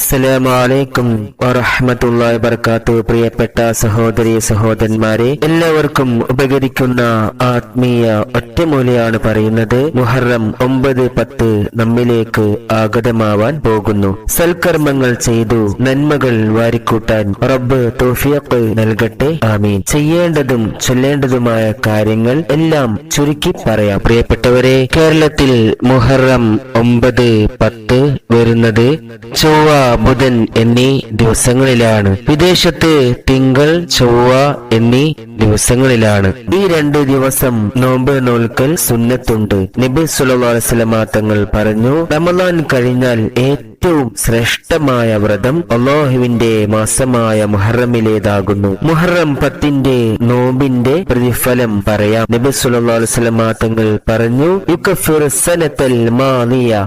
അസ്സലാമലൈക്കും വറഹമത്തുള്ള വർക്കാത്തു പ്രിയപ്പെട്ട സഹോദരി സഹോദരന്മാരെ എല്ലാവർക്കും ഉപകരിക്കുന്ന ആത്മീയ ഒറ്റമൂലയാണ് പറയുന്നത്. മുഹറം ഒമ്പത് പത്ത് നമ്മിലേക്ക് ആഗതമാവാൻ പോകുന്നു. സൽക്കർമ്മങ്ങൾ ചെയ്തു നന്മകൾ വാരിക്കൂട്ടാൻ റബ്ബ് തോഫിയക്ക് നൽകട്ടെ. ആമീൻ. ചെയ്യേണ്ടതും ചൊല്ലേണ്ടതുമായ കാര്യങ്ങൾ എല്ലാം ചുരുക്കി പറയാം. പ്രിയപ്പെട്ടവരെ കേരളത്തിൽ മുഹറം ഒമ്പത് പത്ത് വരുന്നത് ചൊവ്വ ബുധൻ എന്നീ ദിവസങ്ങളിലാണ്. വിദേശത്ത് തിങ്കൾ ചൊവ്വ എന്നീ ദിവസങ്ങളിലാണ്. ഈ രണ്ട് ദിവസം നോമ്പ് നോൽക്കൽ സുന്നത്തുണ്ട്. നബി അലൈഹി തങ്ങൾ പറഞ്ഞു റമദാൻ കഴിഞ്ഞാൽ ഏറ്റവും ശ്രേഷ്ഠമായ വ്രതം അള്ളാഹുവിന്റെ മാസമായ മുഹറമിലേതാകുന്നു. മുഹറം പത്തിന്റെ നോമ്പിന്റെ പ്രതിഫലം പറയാം. നബി അലൈഹി തങ്ങൾ പറഞ്ഞു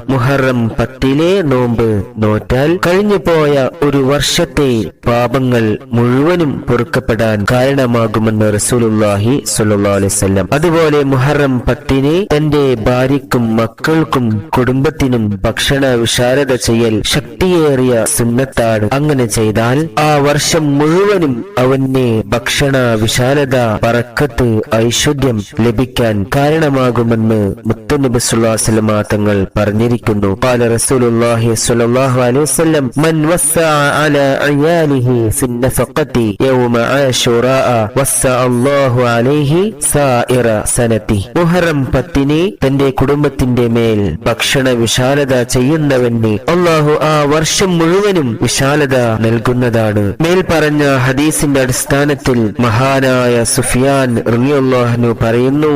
മുഹറം പത്തിലെ നോമ്പ് നോറ്റാൽ കഴിഞ്ഞു പോയ ഒരു വർഷത്തെ പാപങ്ങൾ മുഴുവനും പൊറുക്കപ്പെടാൻ കാരണമാകുമെന്ന് റസൂലുല്ലാഹി സുല്ലാസ്ലം അതുപോലെ മുഹറം പത്തിനെ തന്റെ ഭാര്യക്കും മക്കൾക്കും കുടുംബത്തിനും ഭക്ഷണ വിശാരത ചെയ്യൽ ശക്തിയേറിയ സുന്നത്താണ് അങ്ങനെ ചെയ്താൽ ആ വർഷം മുഴുവനും അവന് ഭക്ഷണ വിശാലത പറക്കത്ത് ഐശ്വര്യം ലഭിക്കാൻ കാരണമാകുമെന്ന് മുത്തുനബി സ്വല്ലല്ലാഹു അലൈഹി വസല്ലമ തങ്ങൾ പറഞ്ഞിരിക്കുന്നു قال رسول الله صلى الله عليه وسلم من وسع على عياله في النفقة يوم عاشوراء وسع الله عليه سائر سنته മുഹറം പത്തിന് തന്റെ കുടുംബത്തിന്റെ മേൽ ഭക്ഷണ വിശാലത ചെയ്യുന്നവന് അള്ളാഹു ആ വർഷം മുഴുവനും വിശാലത നൽകുന്നതാണ്. മേൽപ്പറഞ്ഞ ഹദീസിന്റെ അടിസ്ഥാനത്തിൽ മഹാനായ സുഫിയാൻ റളിയല്ലാഹു പറയുന്നു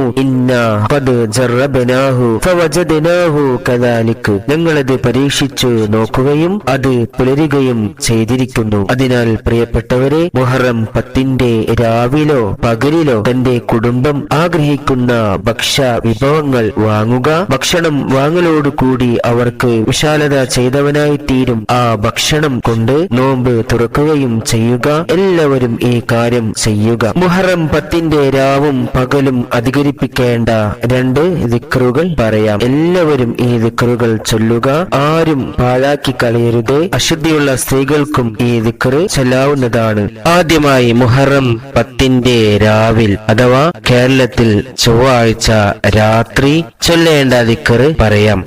ഞങ്ങളത് പരീക്ഷിച്ചു നോക്കുകയും അത് പുലരുകയും ചെയ്തിരിക്കുന്നു. അതിനാൽ പ്രിയപ്പെട്ടവരെ മുഹറം പത്തിന്റെ രാവിലോ പകലിലോ തന്റെ കുടുംബം ആഗ്രഹിക്കുന്ന ഭക്ഷ്യ വിഭവങ്ങൾ വാങ്ങുക ഭക്ഷണം വാങ്ങലോടുകൂടി അവർക്ക് വിശാലത ചെയ്തവനായി തീരും ആ ഭക്ഷണം കൊണ്ട് നോമ്പ് തുറക്കുകയും ചെയ്യുക. എല്ലാവരും ഈ കാര്യം ചെയ്യുക. മുഹറം പത്തിന്റെ രാവും പകലും അധികരിപ്പിക്കേണ്ട രണ്ട് ദിക്റുകൾ പറയാം. എല്ലാവരും ഈ ദിക്റുകൾ ചൊല്ലുക. ആരും പാഴാക്കി കളയരുത്. അശുദ്ധിയുള്ള സ്ത്രീകൾക്കും ഈ ദിക്റ് ചൊല്ലാവുന്നതാണ്. ആദ്യമായി മുഹറം പത്തിന്റെ രാവിൽ അഥവാ കേരളത്തിൽ ചൊവ്വാഴ്ച രാത്രി ചൊല്ലേണ്ട ദിക്റ് പറയാം.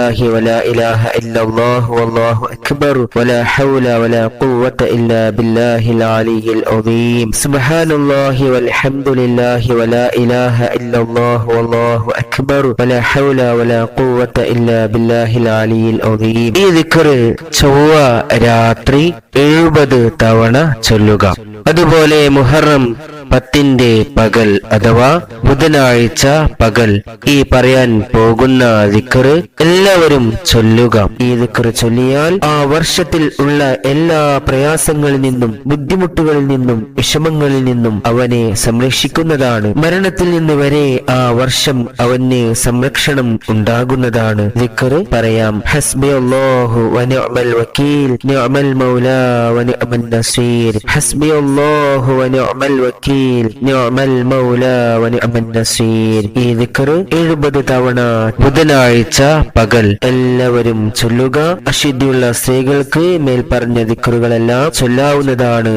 സുബ്ഹാനല്ലാഹി വൽഹംദുലില്ലാഹി വലാ ഇലാഹ ഇല്ലല്ലാഹു വല്ലാഹു അക്ബർ വലാ ഹൗല വലാ ഖുവത ഇല്ലാ ബില്ലാഹിൽ അലിയിൽ അദീം സുബ്ഹാനല്ലാഹി വൽഹംദുലില്ലാഹി വലാ ഇലാഹ ഇല്ലല്ലാഹു വല്ലാഹു അക്ബർ വലാ ഹൗല വലാ ഖുവത ഇല്ലാ ബില്ലാഹിൽ അലിയിൽ അദീം ഈ ദിക്റ് ചൊവ്വ രാത്രി എഴുപത് തവണ ചൊല്ലുക. അതുപോലെ മുഹറം പത്തിന്റെ പകൽ അഥവാ ബുധനാഴ്ച പകൽ ഈ പറയാൻ പോകുന്ന ദിക്കറ് എല്ലാവരും ചൊല്ലുക. ഈ ദിക്കറ് ചൊല്ലിയാൽ ആ വർഷത്തിൽ ഉള്ള എല്ലാ പ്രയാസങ്ങളിൽ നിന്നും ബുദ്ധിമുട്ടുകളിൽ നിന്നും വിഷമങ്ങളിൽ നിന്നും അവനെ സംരക്ഷിക്കുന്നതാണ്. മരണത്തിൽ നിന്ന് വരെ ആ വർഷം അവന് സംരക്ഷണം ഉണ്ടാകുന്നതാണ്. ദിക്കറ് പറയാം ഹസ്ബി അല്ലാഹു വനിഅമൽ വക്കീൽ നിഅമൽ മൗലാ വനിഅമൽ നസീർ ഹസ്ബി അല്ലാഹു വനിഅമൽ നിഅമൽ മൗലാ വനിഅമൻ നസീർ ഈ ദിക്റ് എഴുപത് തവണ ബുധനാഴ്ച പകൽ എല്ലാവരും ചൊല്ലുക. അശുദ്ധിയുള്ള സ്ത്രീകൾക്ക് മേൽപ്പറഞ്ഞ പറഞ്ഞ ദിക്റുകളെല്ലാം ചൊല്ലാവുന്നതാണ്.